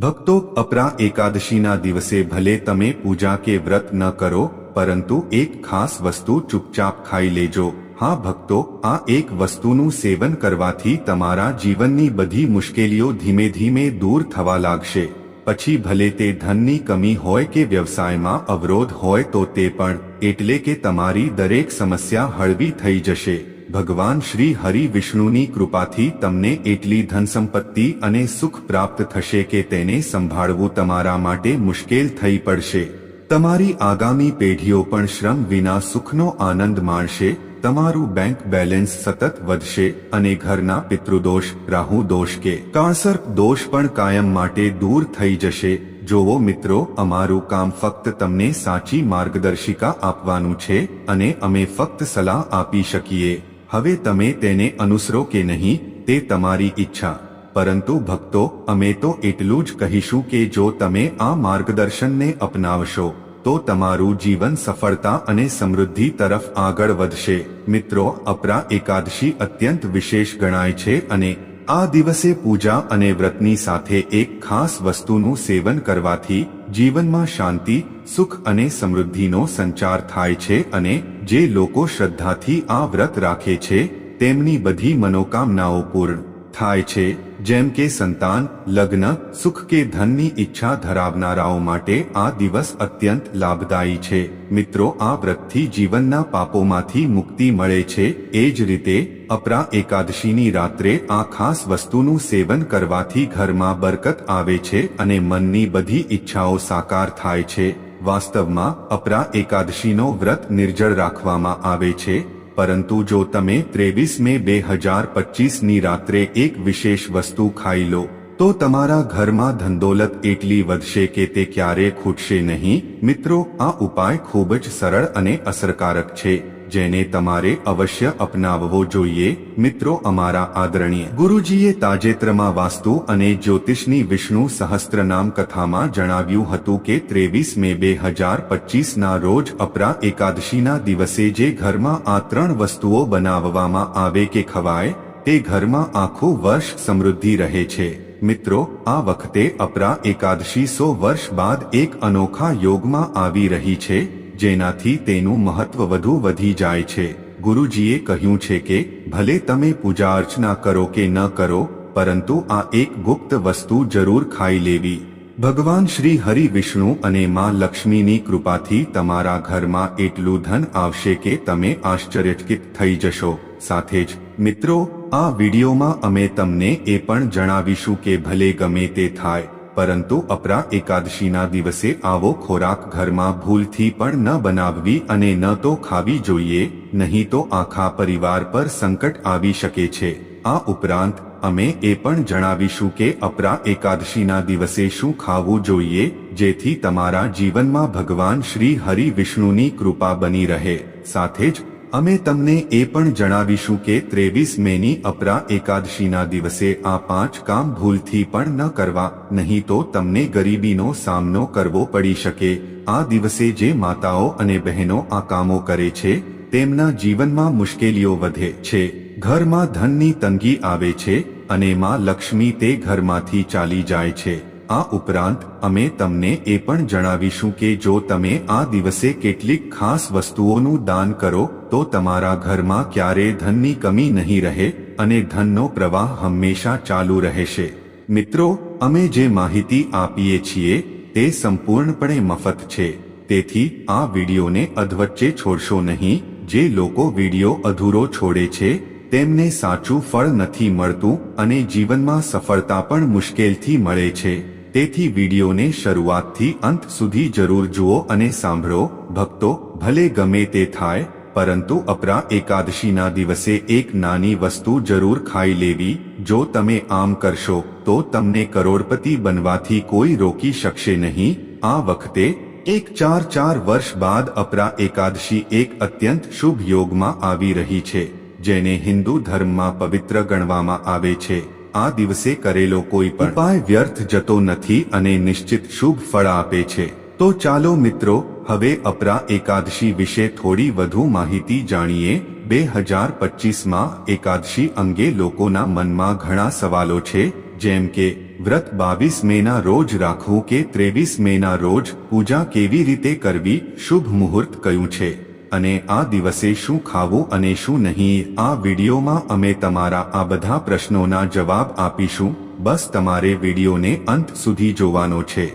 ભક્તો અપરા એકાદશીના દિવસે ભલે તમે પૂજા કે વ્રત ન કરો, પરંતુ એક ખાસ વસ્તુ ચૂપચાપ ખાઈ લેજો. હા ભક્તો, આ એક વસ્તુનું સેવન કરવાથી તમારા જીવનની બધી મુશ્કેલીઓ ધીમે ધીમે દૂર થવા લાગશે. પછી ભલે તે ધનની કમી હોય કે વ્યવસાયમાં અવરોધ હોય તો તે પણ, એટલે કે તમારી દરેક સમસ્યા હળવી થઈ જશે. ભગવાન શ્રી હરિ વિષ્ણુની કૃપાથી તમને એટલી ધનસંપત્તિ અને સુખ પ્રાપ્ત થશે કે તેને સંભાળવું તમારા માટે મુશ્કેલ થઈ પડશે. તમારી આગામી પેઢીઓ પણ શ્રમ વિના સુખનો આનંદ માણશે, તમારું બેંક બેલેન્સ સતત વધશે અને ઘરના પિતૃદોષ રાહુ દોષ કે કાંસર દોષ પણ કાયમ માટે દૂર થઈ જશે. જોવો મિત્રો, અમારું કામ ફક્ત તમને સાચી માર્ગદર્શિકા આપવાનું છે અને અમે ફક્ત સલાહ આપી શકીએ. હવે તમે તેને અનુસરો કે નહીં, તે તમારી ઈચ્છા. પરંતુ ભક્તો, અમે તો એટલું જ કહીશું કે જો તમે આ માર્ગદર્શનને અપનાવશો, તો તમારું જીવન સફળતા અને સમૃદ્ધિ તરફ આગળ વધશે. મિત્રો, અપરા એકાદશી અત્યંત વિશેષ ગણાય છે અને આ દિવસે પૂજા અને વ્રતની સાથે એક ખાસ વસ્તુનું સેવન કરવાથી જીવનમાં શાંતિ, સુખ અને સમૃદ્ધિનો સંચાર થાય છે અને જે લોકો શ્રદ્ધાથી આ વ્રત રાખે છે, તેમની બધી મનોકામનાઓ પૂર્ણ થાય છે. જેમ કે સંતાન, લગ્ન, સુખ કે ધનની ઈચ્છા ધરાવનારાઓ માટે આ દિવસ અત્યંત લાભદાયી છે. મિત્રો, આ વ્રતથી જીવનના પાપોમાંથી મુક્તિ મળે છે. એ જ રીતે, અપરા એકાદશીની રાત્રે આ ખાસ વસ્તુનું સેવન કરવાથી ઘરમાં બરકત આવે છે અને મનની બધી ઈચ્છાઓ સાકાર થાય છે. વાસ્તવમાં, અપરા એકાદશીનો વ્રત નિર્જળ રાખવામાં આવે છે. પરંતુ જો તમે ત્રેવીસ મે બે હજાર પચીસની રાત્રે એક વિશેષ વસ્તુ ખાઈ લો, તો તમારા ઘરમાં ધંદોલત એટલી વધશે કે તે ક્યારે ખૂટશે નહીં? મિત્રો, આ ઉપાય ખૂબ જ સરળ અને અસરકારક છે. જેને તમારે અવશ્ય અપનાવવો જોઈએ. મિત્રો, અમારા આદરણીય ગુરુજીએ તાજેતરમાં વાસ્તુ અને જ્યોતિષની વિષ્ણુ સહસ્ત્રનામ કથામાં જણાવ્યું હતું કે ત્રેવીસ મે બે હજાર પચીસના રોજ અપરા એકાદશીના દિવસે જે ઘરમાં આ ત્રણ વસ્તુઓ બનાવવામાં આવે કે ખવાય, તે ઘરમાં આખું વર્ષ સમૃદ્ધિ રહે છે. મિત્રો, આ વખતે અપરા એકાદશી સો વર્ષ બાદ એક અનોખા યોગમાં આવી રહી છે. જેનાથી તેનું મહત્વ વધુ વધી જાય છે. ગુરુજીએ કહ્યું છે કે, ભલે તમે પૂજા અર્ચના કરો કે ન કરો, પરંતુ આ એક ગુપ્ત વસ્તુ જરૂર ખાઈ લેવી. ભગવાન શ્રી હરિ વિષ્ણુ અને માં લક્ષ્મીની કૃપાથી તમારા ઘરમાં એટલું ધન આવશે કે તમે આશ્ચર્યચકિત થઈ જશો. સાથે જ, મિત્રો, આ વિડીયોમાં અમે તમને એ પણ જણાવીશું કે ભલે ગમે તે થાય પરંતુ અપરા એકાદશીના દિવસે આવો ખોરાક ઘરમાં ભૂલથી પણ ન બનાવવી અને ન તો ખાવી જોઈએ, નહીં તો આખા પરિવાર પર સંકટ આવી શકે છે. આ ઉપરાંત, અમે એ પણ જણાવીશું કે અપરા એકાદશીના દિવસે શું ખાવું જોઈએ, જેથી તમારા જીવનમાં ભગવાન શ્રી હરિ વિષ્ણુની કૃપા બની રહે. સાથે જ અમે તમને એ પણ જણાવીશું કે ત્રેવીસ મેની અપરા એકાદશીના દિવસે આ પાંચ કામ ભૂલથી પણ ન કરવા, નહીં તો તમને ગરીબીનો સામનો કરવો પડી શકે. આ દિવસે જે માતાઓ અને બહેનો આ કામો કરે છે, તેમના જીવનમાં મુશ્કેલીઓ વધે છે. ઘરમાં ધનની તંગી આવે છે અને માં લક્ષ્મી તે ઘરમાંથી ચાલી જાય છે. આ ઉપરાંત, અમે તમને એ પણ જણાવીશું કે જો તમે આ દિવસે કેટલીક ખાસ વસ્તુઓનું દાન કરો, તો તમારા ઘરમાં ક્યારેય ધનની કમી નહીં રહે અને ધનનો પ્રવાહ હંમેશા ચાલુ રહેશે. મિત્રો, અમે જે માહિતી આપીએ છીએ, તે સંપૂર્ણપણે મફત છે. તેથી, આ વિડીયોને અધવચ્ચે છોડશો નહીં. જે લોકો વીડિયો અધૂરો છોડે છે, તેમને સાચું ફળ નથી મળતું અને જીવનમાં સફળતા પણ મુશ્કેલથી મળે છે. તેથી વિડીયોને શરૂઆતથી અંત સુધી જરૂર જુઓ અને સાંભળો, ભક્તો, ભલે ગમે તે થાય, પરંતુ અપરા એકાદશીના દિવસે એક નાની વસ્તુ જરૂર ખાઈ લેવી, જો તમે આમ કરશો, તો તમને કરોડપતિ બનવાથી કોઈ રોકી શકશે નહીં. આ વખતે, એક ચાર ચાર વર્ષ બાદ અપરા એકાદશી એક અત્યંત શુભ યોગમાં આવી રહી છે, જેને હિન્દુ ધર્મમાં પવિત્ર ગણવામાં આવે છે. આ દિવસે કરેલો કોઈ પણ ઉપાય વ્યર્થ જતો નથી અને નિશ્ચિત શુભ ફળ આપે છે. તો ચાલો મિત્રો, હવે અપરા એકાદશી વિશે થોડી વધુ માહિતી જાણીએ. બે હજાર પચીસમાં એકાદશી અંગે લોકોના મનમાં ઘણા સવાલો છે, જેમ કે, વ્રત બાવીસ મેના રોજ રાખવું કે ત્રેવીસ મેના રોજ પૂજા કેવી રીતે કરવી, શુભ મુહૂર્ત કયું છે? અને આ દિવસે શું ખાવું અને શું નહીં, આ વિડીયોમાં અમે તમારા આ બધા પ્રશ્નોના જવાબ આપીશું. બસ તમારે વિડીયોને અંત સુધી જોવાનો છે.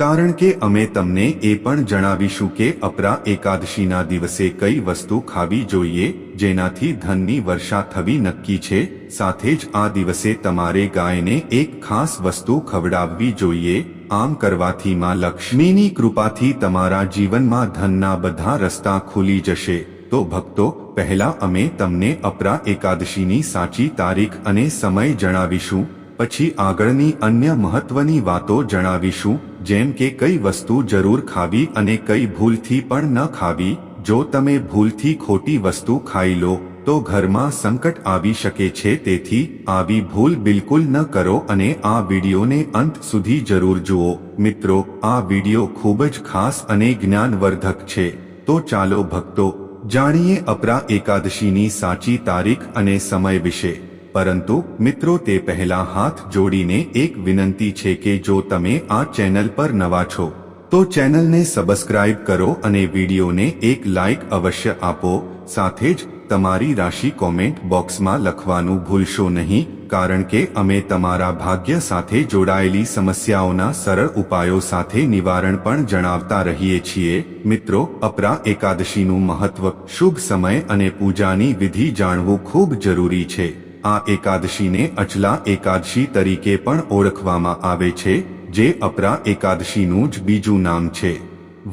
કારણ કે અમે તમને એ પણ જણાવીશું કે અપરા એકાદશીના દિવસે કઈ વસ્તુ ખાવી જોઈએ, જેનાથી ધનની વર્ષા થવી નક્કી છે. સાથે જ આ દિવસે તમારે ગાયને એક ખાસ વસ્તુ ખવડાવવી જોઈએ આમ કરવાથી માં લક્ષ્મીની કૃપાથી તમારા જીવનમાં ધનના બધા રસ્તા ખુલી જશે. તો ભક્તો, પહેલા અમે તમને અપરા એકાદશીની સાચી તારીખ અને સમય જણાવીશું, પછી આગળની અન્ય મહત્વની વાતો જણાવીશું, જેમ કે કઈ વસ્તુ જરૂર ખાવી અને કઈ ભૂલથી પણ ન ખાવી, જો તમે ભૂલથી ખોટી વસ્તુ ખાઈ લો તો ઘરમાં સંકટ આવી શકે છે, તેથી આવી ભૂલ બિલકુલ ન કરો અને આ વિડીયોને અંત સુધી જરૂર જુઓ. મિત્રો, આ વીડિયો ખૂબ જ ખાસ અને જ્ઞાનવર્ધક છે. તો ચાલો ભક્તો, જાણીએ અપરા એકાદશીની સાચી તારીખ અને સમય વિશે. પરંતુ, મિત્રો, તે પહેલા હાથ જોડીને એક વિનંતી છે કે જો તમે આ ચેનલ પર નવા છો, તો ચેનલને સબસ્ક્રાઇબ કરો અને વિડીયોને એક લાઇક અવશ્ય આપો. સાથે જ તમારી રાશિ કોમેન્ટ બોક્સમાં લખવાનું ભૂલશો નહીં, કારણ કે અમે તમારા ભાગ્ય સાથે જોડાયેલી સમસ્યાઓના સરળ ઉપાયો સાથે નિવારણ પણ જણાવતા રહીએ છીએ. મિત્રો, અપરા એકાદશીનું મહત્વ, શુભ સમય અને પૂજાની વિધિ જાણવું ખૂબ જરૂરી છે. આ એકાદશીને અચલા એકાદશી તરીકે પણ ઓળખવામાં આવે છે, જે અપરા એકાદશીનું જ બીજું નામ છે.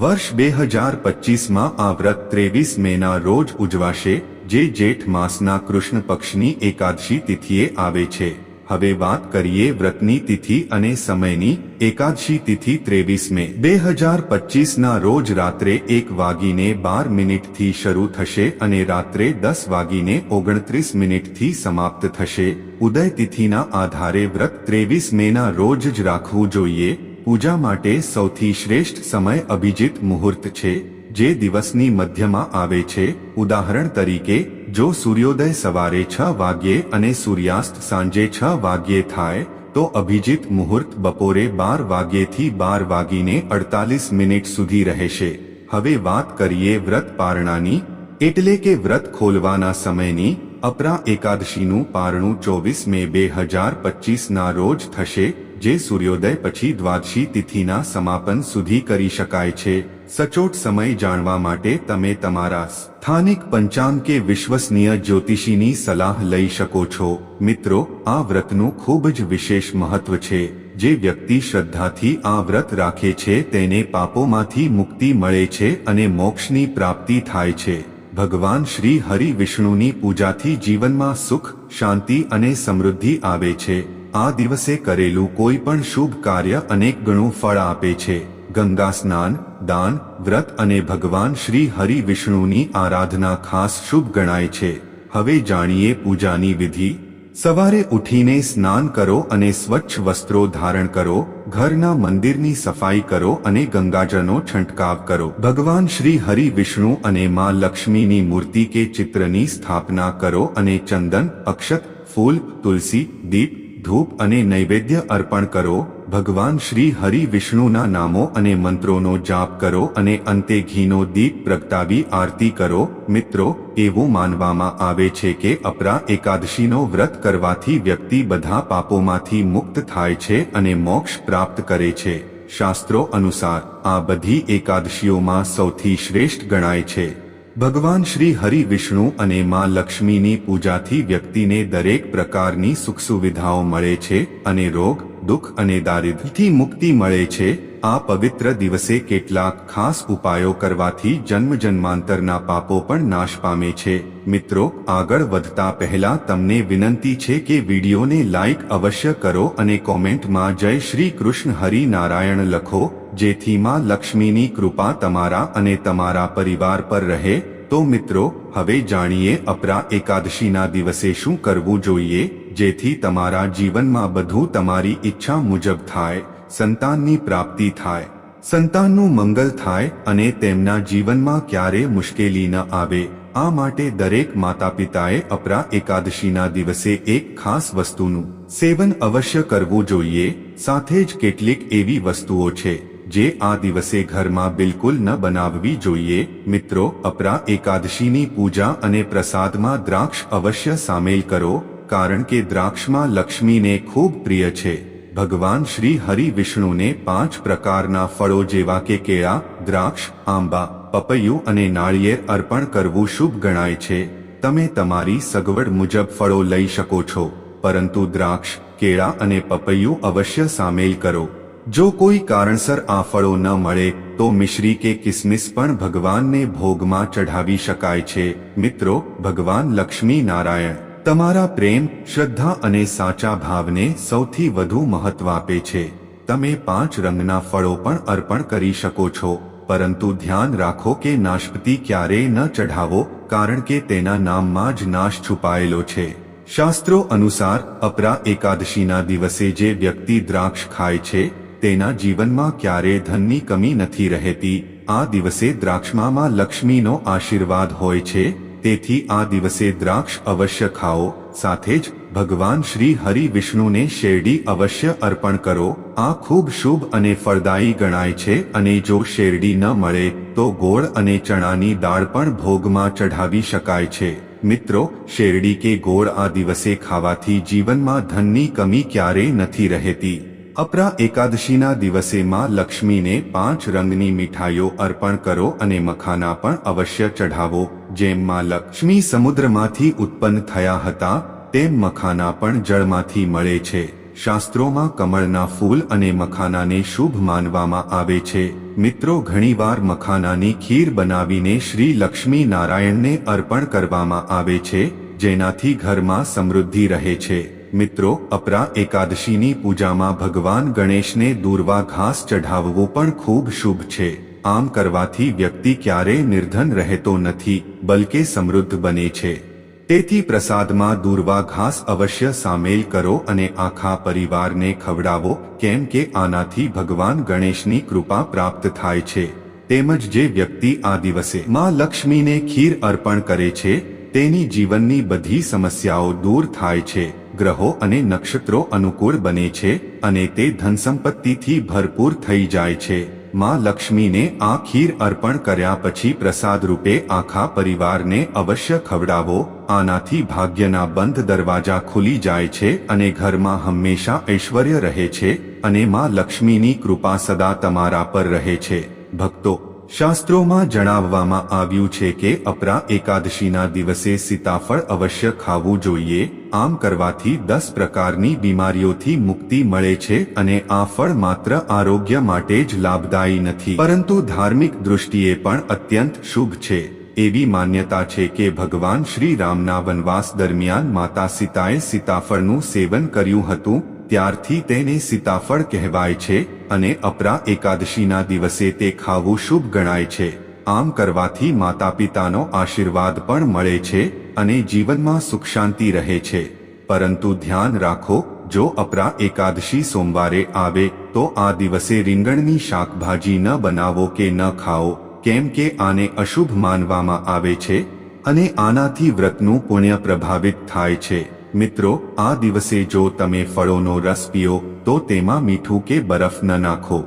વર્ષ બે હજાર પચીસમાં આ વ્રત ત્રેવીસ મેના રોજ ઉજવાશે જે જેઠ માસના કૃષ્ણ પક્ષની એકાદશી તિથિએ આવે છે. હવે વાત કરીએ વ્રતની તિથિ અને સમયની. એકાદશી તિથિ ત્રેવીસ મે બે હજાર પચીસના રોજ રાત્રે એક વાગીને બાર મિનિટથી શરૂ થશે અને રાત્રે દસ વાગીને ઓગણત્રીસ મિનિટથી સમાપ્ત થશે. ઉદય તિથિના આધારે વ્રત ત્રેવીસ મેના રોજ જ રાખવું જોઈએ. પૂજા માટે સૌથી શ્રેષ્ઠ સમય અભિજીત મુહૂર્ત છે. જે દિવસની મધ્યમાં આવે છે, ઉદાહરણ તરીકે, જો સૂર્યોદય સવારે છ વાગ્યે અને સૂર્યાસ્ત સાંજે છ વાગ્યે થાય, તો અભિજીત મુહૂર્ત બપોરે બાર વાગ્યેથી બાર વાગીને અડતાલીસ મિનિટ સુધી રહેશે. હવે વાત કરીએ વ્રત પારણાની. એટલે કે વ્રત ખોલવાના સમયની, અપરા એકાદશીનું પારણું ચોવીસ મે બે હજાર પચીસના રોજ થશે, જે સૂર્યોદય પછી દ્વાદશી તિથિના સમાપન સુધી કરી શકાય છે. સચોટ સમય જાણવા માટે તમે તમારા સ્થાનિક પંચાંગ કે વિશ્વસનીય જ્યોતિષીની સલાહ લઈ શકો છો. મિત્રો, આ વ્રતનું ખૂબ જ વિશેષ મહત્વ છે. જે વ્યક્તિ શ્રદ્ધાથી આ વ્રત રાખે છે, તેને પાપોમાંથી મુક્તિ મળે છે અને મોક્ષની પ્રાપ્તિ થાય છે. ભગવાન શ્રી હરિ વિષ્ણુની પૂજાથી જીવનમાં સુખ, શાંતિ અને સમૃદ્ધિ આવે છે. આ દિવસે કરેલું કોઈ પણ શુભ કાર્ય અનેક ગણું ફળ આપે છે. ગંગા સ્નાન, દાન, વ્રત અને ભગવાન શ્રી હરિ વિષ્ણુની આરાધના ખાસ શુભ ગણાય છે. હવે જાણીએ પૂજાની વિધિ. સવારે ઉઠીને સ્નાન કરો અને સ્વચ્છ વસ્ત્રો ધારણ કરો, ઘરના મંદિરની સફાઈ કરો અને ગંગાજળનો છંટકાવ કરો. ભગવાન શ્રી હરિ વિષ્ણુ અને માં લક્ષ્મીની મૂર્તિ કે ચિત્રની સ્થાપના કરો અને ચંદન, અક્ષત, ફૂલ, તુલસી, દીપ, ધૂપ અને નૈવેદ્ય અર્પણ કરો. ભગવાન શ્રી હરિ વિષ્ણુના નામો અને મંત્રોનો જાપ કરો અને અંતે ઘીનો દીપ પ્રગટાવી આરતી કરો. મિત્રો, એવું માનવામાં આવે છે કે અપરા એકાદશીનો વ્રત કરવાથી વ્યક્તિ બધા પાપોમાંથી મુક્ત થાય છે અને મોક્ષ પ્રાપ્ત કરે છે. શાસ્ત્રો અનુસાર, આ બધી એકાદશીઓમાં સૌથી શ્રેષ્ઠ ગણાય છે. ભગવાન શ્રી હરિ વિષ્ણુ અને માં લક્ષ્મીની પૂજાથી વ્યક્તિને દરેક પ્રકારની સુખ સુવિધાઓ મળે છે અને રોગ દુઃખ અને દારિદ્ર્યથી મુક્તિ મળે છે, આ પવિત્ર દિવસે કેટલાક ખાસ ઉપાયો કરવાથી જન્મ જન્માંતરના પાપો પણ નાશ પામે છે. મિત્રો, આગળ વધતા પહેલા તમને વિનંતી છે કે વિડીયોને લાઇક અવશ્ય કરો અને કોમેન્ટમાં જય શ્રી કૃષ્ણ હરિ નારાયણ લખો, જેથી માં લક્ષ્મીની કૃપા તમારા અને તમારા પરિવાર પર રહે. તો મિત્રો, હવે જાણીએ અપરા એકાદશીના દિવસે શું કરવું જોઈએ? જેથી તમારા જીવનમાં બધું તમારી ઈચ્છા મુજબ થાય, સંતાનની પ્રાપ્તિ થાય. સંતાનનું મંગલ થાય અને તેમના જીવનમાં ક્યારે મુશ્કેલી ન આવે, આ માટે દરેક માતા પિતાએ અપરા એકાદશીના દિવસે એક ખાસ વસ્તુનું સેવન અવશ્ય કરવું જોઈએ, સાથે જ કેટલીક એવી વસ્તુઓ છે, જે આ દિવસે ઘરમાં બિલકુલ ન બનાવવી જોઈએ. મિત્રો, અપરા એકાદશીની પૂજા અને પ્રસાદમાં દ્રાક્ષ અવશ્ય સામેલ કરો કારણ કે દ્રાક્ષમાં લક્ષ્મીને ખૂબ પ્રિય છે. ભગવાન શ્રી હરિ વિષ્ણુને પાંચ પ્રકારના ફળો જેવા કે કેળા, દ્રાક્ષ, આંબા, પપૈયું અને નાળિયેર અર્પણ કરવું શુભ ગણાય છે. તમે તમારી સગવડ મુજબ ફળો લઈ શકો છો. પરંતુ દ્રાક્ષ, કેળા અને પપૈયું અવશ્ય સામેલ કરો. જો કોઈ કારણસર આ ફળો ન મળે, તો મિશ્રી કે કિસમિસ પણ ભગવાનને ભોગમાં ચઢાવી શકાય છે. મિત્રો, ભગવાન લક્ષ્મી નારાયણ. તમારા પ્રેમ, શ્રદ્ધા અને સાચા ભાવને સૌથી વધુ મહત્વ આપે છે. તમે પાંચ રંગના ફળો પણ અર્પણ કરી શકો છો, પરંતુ ધ્યાન રાખો કે નાશપતિ ક્યારેય ન ચઢાવો, કારણ કે તેના નામમાં જ નાશ છુપાયેલો છે. શાસ્ત્રો અનુસાર, અપરા એકાદશીના દિવસે જે વ્યક્તિ દ્રાક્ષ ખાય છે, તેના જીવનમાં ક્યારે ધનની કમી નથી રહેતી. આ દિવસે દ્રાક્ષમાં લક્ષ્મીનો આશીર્વાદ હોય છે તેથી આ દિવસે દ્રાક્ષ અવશ્ય ખાઓ, સાથે જ ભગવાન શ્રી હરિ વિષ્ણુને શેરડી અવશ્ય અર્પણ કરો. આ ખૂબ શુભ અને ફળદાયી ગણાય છે અને જો શેરડી ન મળે, તો ગોળ અને ચણાની દાળ પણ ભોગમાં ચઢાવી શકાય છે. મિત્રો, શેરડી કે ગોળ આ દિવસે ખાવાથી જીવનમાં ધનની કમી ક્યારેય નથી રહેતી. અપરા એકાદશીના દિવસે માં લક્ષ્મીને પાંચ રંગની મીઠાઈઓ અર્પણ કરો અને મખાના પણ અવશ્ય ચઢાવો. જેમ માં લક્ષ્મી સમુદ્રમાંથી ઉત્પન્ન થયા હતા, તેમ મખાના પણ જળમાંથી મળે છે. શાસ્ત્રોમાં કમળના ફૂલ અને મખાનાને શુભ માનવામાં આવે છે. મિત્રો, ઘણીવાર મખાનાની ખીર બનાવીને શ્રી લક્ષ્મી નારાયણને અર્પણ કરવામાં આવે છે, જેનાથી ઘરમાં સમૃદ્ધિ રહે છે. મિત્રો, અપરા એકાદશીની પૂજામાં ભગવાન ગણેશને દૂરવા ઘાસ ચઢાવવું પણ ખૂબ શુભ છે. આમ કરવાથી વ્યક્તિ ક્યારેય નિર્ધન રહેતો નથી, બલકે સમૃદ્ધ બને છે. તેથી પ્રસાદમાં દૂરવા ઘાસ અવશ્ય સામેલ કરો અને આખા પરિવારને ખવડાવો, કેમ કે આનાથી ભગવાન ગણેશની કૃપા પ્રાપ્ત થાય છે. તેમજ જે વ્યક્તિ આ દિવસે માં લક્ષ્મીને ખીર અર્પણ કરે છે, તેની જીવનની બધી સમસ્યાઓ દૂર થાય છે. ગ્રહો અને નક્ષત્રો અનુકૂળ બને છે અને તે ધન સંપત્તિથી ભરપૂર થઈ જાય છે. માં લક્ષ્મીને આ ખીર અર્પણ કર્યા પછી પ્રસાદ રૂપે આખા પરિવારને અવશ્ય ખવડાવો. આનાથી ભાગ્યના બંધ દરવાજા ખુલી જાય છે અને ઘરમાં હંમેશા ઐશ્વર્ય રહે છે અને માં લક્ષ્મીની કૃપા સદા તમારા પર રહે છે. ભક્તો શાસ્ત્રોમાં જણાવવામાં આવ્યું છે કે અપરા એકાદશીના દિવસે સીતાફળ અવશ્ય ખાવું જોઈએ, આમ કરવાથી દસ પ્રકારની બીમારીઓથી મુક્તિ મળે છે અને આ ફળ માત્ર આરોગ્ય માટે જ લાભદાયી નથી. પરંતુ ધાર્મિક દૃષ્ટિએ પણ અત્યંત શુભ છે. એવી માન્યતા છે કે ભગવાન શ્રી રામના વનવાસ દરમિયાન માતા સીતાએ સીતાફળનું સેવન કર્યું હતું ત્યારથી તેને સીતાફળ કહેવાય છે અને અપરા એકાદશીના દિવસે તે ખાવું શુભ ગણાય છે. આમ કરવાથી માતા પિતાનો આશીર્વાદ પણ મળે છે અને જીવનમાં સુખ શાંતિ રહે છે. પરંતુ ધ્યાન રાખો, જો અપરા એકાદશી સોમવારે આવે, તો આ દિવસે રીંગણની શાકભાજી ન બનાવો કે ન ખાઓ, કેમ કે આને અશુભ માનવામાં આવે છે અને આનાથી વ્રતનું પુણ્ય પ્રભાવિત થાય છે. મિત્રો, આ દિવસે જો તમે ફળોનો રસ પીઓ, તો તેમાં મીઠું કે બરફ ન નાખો.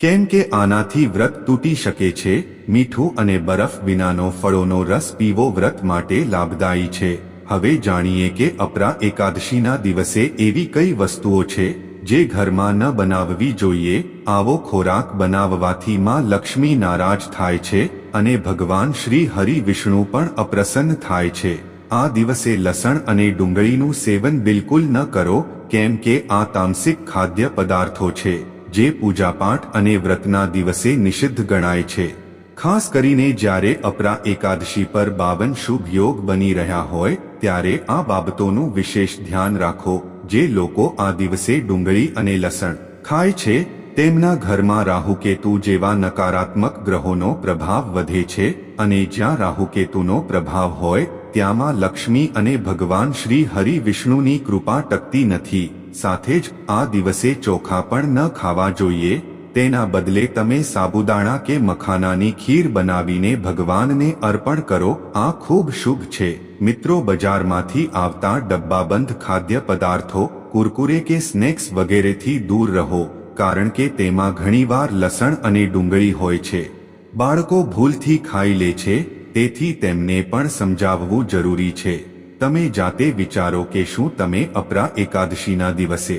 કેમ કે આનાથી વ્રત તૂટી શકે છે, મીઠું અને બરફ વિનાનો ફળોનો રસ પીવો વ્રત માટે લાભદાયી છે. હવે જાણીએ કે અપરા એકાદશીના દિવસે એવી કઈ વસ્તુઓ છે, જે ઘરમાં ન બનાવવી જોઈએ, આવો ખોરાક બનાવવાથી માં લક્ષ્મી નારાજ થાય છે, અને ભગવાન શ્રી હરિ વિષ્ણુ પણ અપ્રસન્ન થાય છે. આ દિવસે લસણ અને ડુંગળીનું સેવન બિલકુલ ન કરો, કેમ કે આ તામસિક ખાદ્ય પદાર્થો છે, જે પૂજાપાઠ અને વ્રતના દિવસે નિષિદ્ધ ગણાય છે. ખાસ કરીને જ્યારે અપરા એકાદશી પર બાવન શુભ યોગ બની રહ્યા હોય, ત્યારે આ બાબતોનું વિશેષ ધ્યાન રાખો, જે લોકો આ દિવસે ડુંગળી અને લસણ ખાય છે તેમના ઘરમાં રાહુકેતુ જેવા નકારાત્મક ગ્રહોનો પ્રભાવ વધે છે અને જ્યાં રાહુકેતુનો પ્રભાવ હોય, ત્યાંમાં લક્ષ્મી અને ભગવાન શ્રી હરિ વિષ્ણુની કૃપા ટકતી નથી. સાથે જ આ દિવસે ચોખા પણ ન ખાવા જોઈએ. તેના બદલે તમે સાબુદાણા કે મખાનાની ખીર બનાવીને ભગવાનને અર્પણ કરો, આ ખૂબ શુભ છે. મિત્રો, બજારમાંથી આવતા ડબ્બાબંધ ખાદ્ય પદાર્થો કુરકુરે કે સ્નેક્સ વગેરેથી દૂર રહો. કારણ કે તેમાં ઘણીવાર લસણ અને ડુંગળી હોય છે. બાળકો ભૂલથી ખાઈ લે છે, તેથી તેમને પણ સમજાવવું જરૂરી છે. તમે જાતે વિચારો કે શું તમે અપરા એકાદશીના દિવસે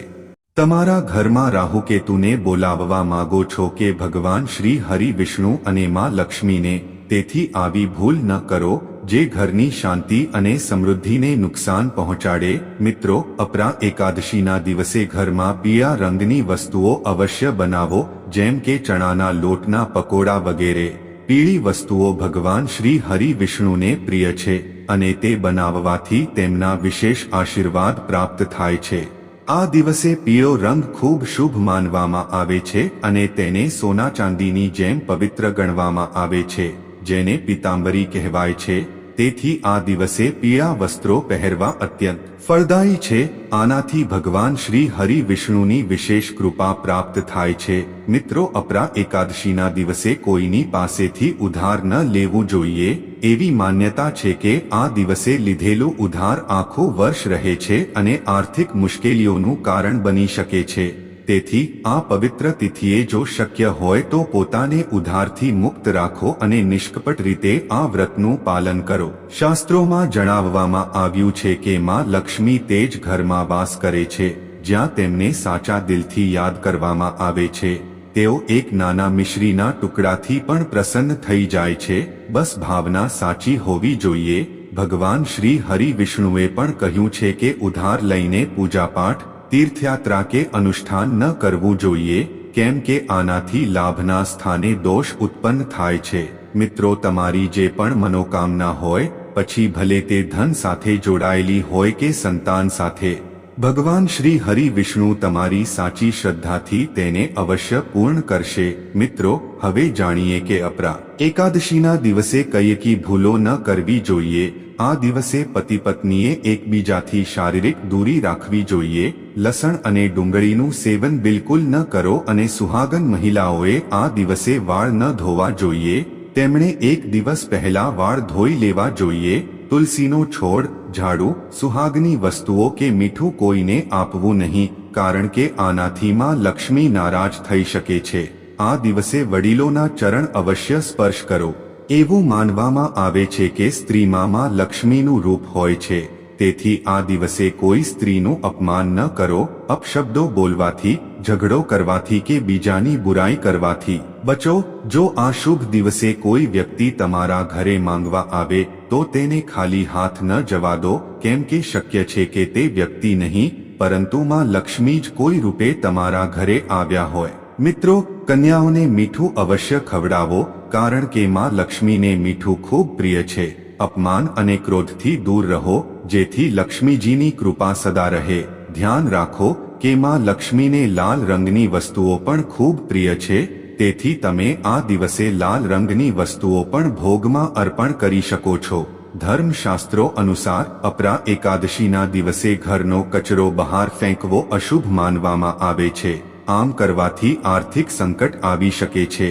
તમારા ઘરમાં રાહુકેતુને બોલાવવા માગો છો કે ભગવાન શ્રી હરિ વિષ્ણુ અને માં લક્ષ્મીને તેથી આવી ભૂલ ન કરો જે ઘરની શાંતિ અને સમૃદ્ધિને નુકસાન પહોંચાડે, મિત્રો, અપરા એકાદશીના દિવસે ઘરમાં પીળા રંગની વસ્તુઓ અવશ્ય બનાવો, જેમ કે ચણાના લોટના પકોડા વગેરે. પીળી વસ્તુઓ ભગવાન શ્રી હરિ વિષ્ણુને પ્રિય છે અને તે બનાવવાથી તેમના વિશેષ આશીર્વાદ પ્રાપ્ત થાય છે. આ દિવસે પીળો રંગ ખૂબ શુભ માનવામાં આવે છે અને તેને સોના ચાંદીની જેમ પવિત્ર ગણવામાં આવે છે. જેને પિતાંબરી કહેવાય છે, તેથી આ દિવસે પીળા વસ્ત્રો પહેરવા અત્યંત ફળદાયી છે. આનાથી ભગવાન શ્રી હરિ વિષ્ણુની વિશેષ કૃપા પ્રાપ્ત થાય છે. મિત્રો, અપરા એકાદશીના દિવસે કોઈની પાસેથી ઉધાર ન લેવું જોઈએ, એવી માન્યતા છે કે આ દિવસે લીધેલું ઉધાર આખું વર્ષ રહે છે અને આર્થિક મુશ્કેલીઓનું કારણ બની શકે છે. તેથી આ પવિત્ર તિથિએ જો શક્ય હોય તો પોતાને ઉધારથી મુક્ત રાખો અને નિષ્કપટ રીતે આ વ્રતનું પાલન કરો. શાસ્ત્રોમાં જણાવવામાં આવ્યું છે કે માં લક્ષ્મી તે જ ઘરમાં વાસ કરે છે, જ્યાં તેમને સાચા દિલથી યાદ કરવામાં આવે છે. તેઓ એક નાના મિશ્રીના ટુકડાથી પણ પ્રસન્ન થઈ જાય છે. બસ ભાવના સાચી હોવી જોઈએ. ભગવાન શ્રી હરિ વિષ્ણુએ પણ કહ્યું છે કે ઉધાર લઈને પૂજાપાઠ તીર્થયાત્રા કે અનુષ્ઠાન ન કરવું જોઈએ, કેમ કે આનાથી લાભના સ્થાને દોષ ઉત્પન્ન થાય છે. મિત્રો, તમારી જે પણ મનોકામના હોય, પછી ભલે તે ધન સાથે જોડાયેલી હોય કે સંતાન સાથે, ભગવાન શ્રી હરિ વિષ્ણુ તમારી સાચી શ્રદ્ધાથી તેને અવશ્ય પૂર્ણ કરશે. મિત્રો, હવે જાણીએ કે અપરા એકાદશીના દિવસે કયકી ભૂલો ન કરવી જોઈએ. આ દિવસે પતિ પત્નીએ એકબીજાથી શારીરિક દૂરી રાખવી જોઈએ, લસણ અને ડુંગળીનું સેવન બિલકુલ ન કરો અને સુહાગન મહિલાઓએ આ દિવસે વાળ ન ધોવા જોઈએ, તેમણે એક દિવસ પહેલા વાળ ધોઈ લેવા જોઈએ, તુલસીનો છોડ, ઝાડુ, સુહાગની વસ્તુઓ કે મીઠું કોઈને આપવું નહીં, કારણ કે આનાથી માં લક્ષ્મી નારાજ થઈ શકે છે. આ દિવસે વડીલોના ચરણ અવશ્ય સ્પર્શ કરો. એવું માનવામાં આવે છે કે સ્ત્રીમાં લક્ષ્મીનું રૂપ હોય છે. તેથી આ દિવસે કોઈ સ્ત્રીનું અપમાન ન કરો, અપશબ્દો બોલવાથી, ઝઘડો કરવાથી કે બીજાની બુરાઈ કરવાથી. બચો, જો આ શુભ દિવસે કોઈ વ્યક્તિ તમારા ઘરે માંગવા આવે, તો તેને ખાલી હાથ ન જવા દો, કેમ કે શક્ય છે કે તે વ્યક્તિ નહીં, પરંતુ માં લક્ષ્મી જ કોઈ રૂપે તમારા ઘરે આવ્યા હોય. મિત્રો, કન્યાઓને મીઠું અવશ્ય ખવડાવો, કારણ કે માં લક્ષ્મીને મીઠું ખૂબ પ્રિય છે. અપમાન અને ક્રોધથી દૂર રહો, જેથી લક્ષ્મીજીની કૃપા સદા રહે. ધ્યાન રાખો કે માં લક્ષ્મીને લાલ રંગની વસ્તુઓ પણ ખૂબ પ્રિય છે. તેથી તમે આ દિવસે લાલ રંગની વસ્તુઓ પણ ભોગમાં અર્પણ કરી શકો છો. ધર્મશાસ્ત્રો અનુસાર અપરા એકાદશીના દિવસે ઘરનો કચરો બહાર ફેંકવો અશુભ માનવામાં આવે છે. આમ કરવાથી આર્થિક સંકટ આવી શકે છે.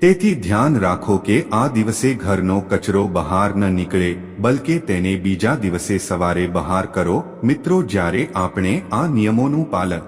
તેથી ધ્યાન રાખો કે આ દિવસે ઘરનો કચરો બહાર ન નીકળે, બલકે તેને બીજા દિવસે સવારે બહાર કરો. મિત્રો, જ્યારે આપણે આ નિયમોનું પાલન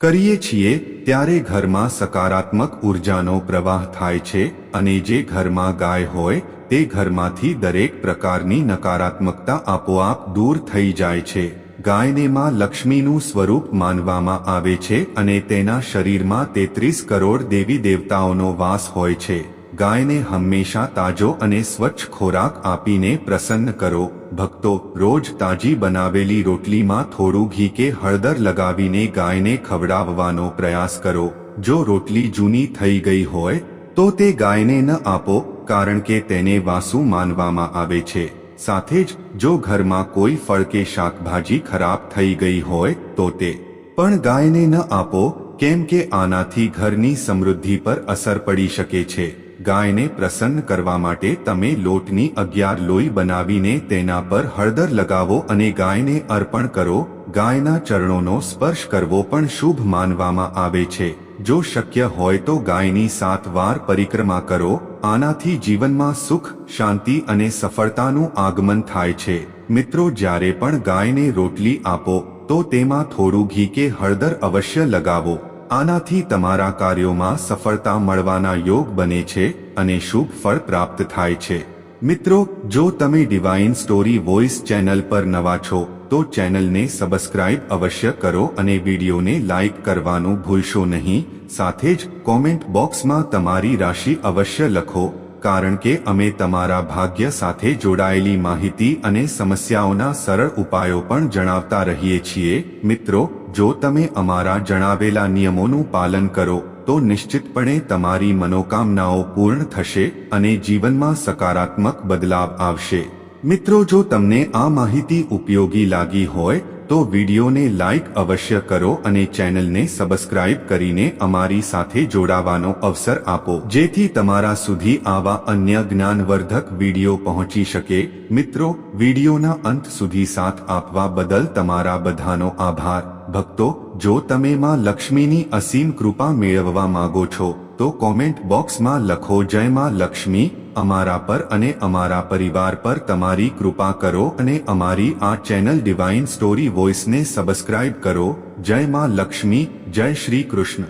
કરીએ છીએ, ત્યારે ઘરમાં સકારાત્મક ઉર્જાનો પ્રવાહ થાય છે અને જે ઘરમાં ગાય હોય, તે ઘરમાંથી દરેક પ્રકારની નકારાત્મકતા આપોઆપ દૂર થઈ જાય છે. ગાયને માં લક્ષ્મીનું સ્વરૂપ માનવામાં આવે છે અને તેના શરીરમાં તેત્રીસ કરોડ દેવી દેવતાઓનો વાસ હોય છે. ગાયને હંમેશા તાજો અને સ્વચ્છ ખોરાક આપીને પ્રસન્ન કરો. ભક્તો, રોજ તાજી બનાવેલી રોટલીમાં થોડું ઘી કે હળદર લગાવીને ગાયને ખવડાવવાનો પ્રયાસ કરો. જો રોટલી જૂની થઈ ગઈ હોય, તો તે ગાયને ન આપો, કારણ કે તેને વાસુ માનવામાં આવે છે. સાથે જ જો ઘરમાં કોઈ ફળ કે શાકભાજી ખરાબ થઈ ગઈ હોય તો તે પણ ગાયને ન આપો, કેમ કે આનાથી ઘરની સમૃદ્ધિ પર અસર પડી શકે છે. ગાયને પ્રસન્ન કરવા માટે તમે લોટની અગિયાર લોહી બનાવીને તેના પર હળદર લગાવો અને ગાયને અર્પણ કરો. ગાયના ચરણોનો સ્પર્શ કરવો પણ શુભ માનવામાં આવે છે. જો શક્ય હોય તો ગાયની સાત વાર પરિક્રમા કરો. આનાથી જીવનમાં સુખ, શાંતિ અને સફળતાનું આગમન થાય છે. મિત્રો, જ્યારે પણ ગાયને રોટલી આપો, તો તેમાં થોડું ઘી કે હળદર અવશ્ય લગાવો. આનાથી તમારા કાર્યોમાં સફળતા મળવાના યોગ બને છે અને શુભ ફળ પ્રાપ્ત થાય છે. મિત્રો, જો તમે ડિવાઇન સ્ટોરી વોઇસ ચેનલ પર નવા છો તો ચેનલને સબસ્ક્રાઇબ અવશ્ય કરો અને વિડીયોને લાઇક કરવાનું ભૂલશો નહીં. સાથે જ કોમેન્ટ બોક્સમાં તમારી રાશિ અવશ્ય લખો, કારણ કે અમે તમારા ભાગ્ય સાથે જોડાયેલી માહિતી અને સમસ્યાઓના સરળ ઉપાયો પણ જણાવતા રહીએ છીએ. મિત્રો, જો તમે અમારા જણાવેલા નિયમોનું પાલન કરો, તો નિશ્ચિતપણે તમારી મનોકામનાઓ પૂર્ણ થશે અને જીવનમાં સકારાત્મક બદલાવ આવશે. મિત્રો, જો તમને આ માહિતી ઉપયોગી લાગી હોય, તો વિડીયોને લાઇક અવશ્ય કરો અને ચેનલને સબસ્ક્રાઇબ કરીને અમારી સાથે જોડાવાનો અવસર આપો. જેથી તમારા સુધી આવા અન્ય જ્ઞાનવર્ધક વીડિયો પહોંચી શકે. મિત્રો, વિડીયોના અંત સુધી સાથ આપવા બદલ તમારા બધાનો આભાર. ભક્તો, જો તમે માં લક્ષ્મીની અસીમ કૃપા મેળવવા માંગો છો તો કોમેન્ટ બોક્સમાં લખો, જય માં લક્ષ્મી, અમારા પર અને અમારા પરિવાર પર તમારી કૃપા કરો અને અમારી આ ચેનલ ડિવાઇન સ્ટોરી વોઇસને સબસ્ક્રાઇબ કરો. જય માં લક્ષ્મી, જય શ્રી કૃષ્ણ.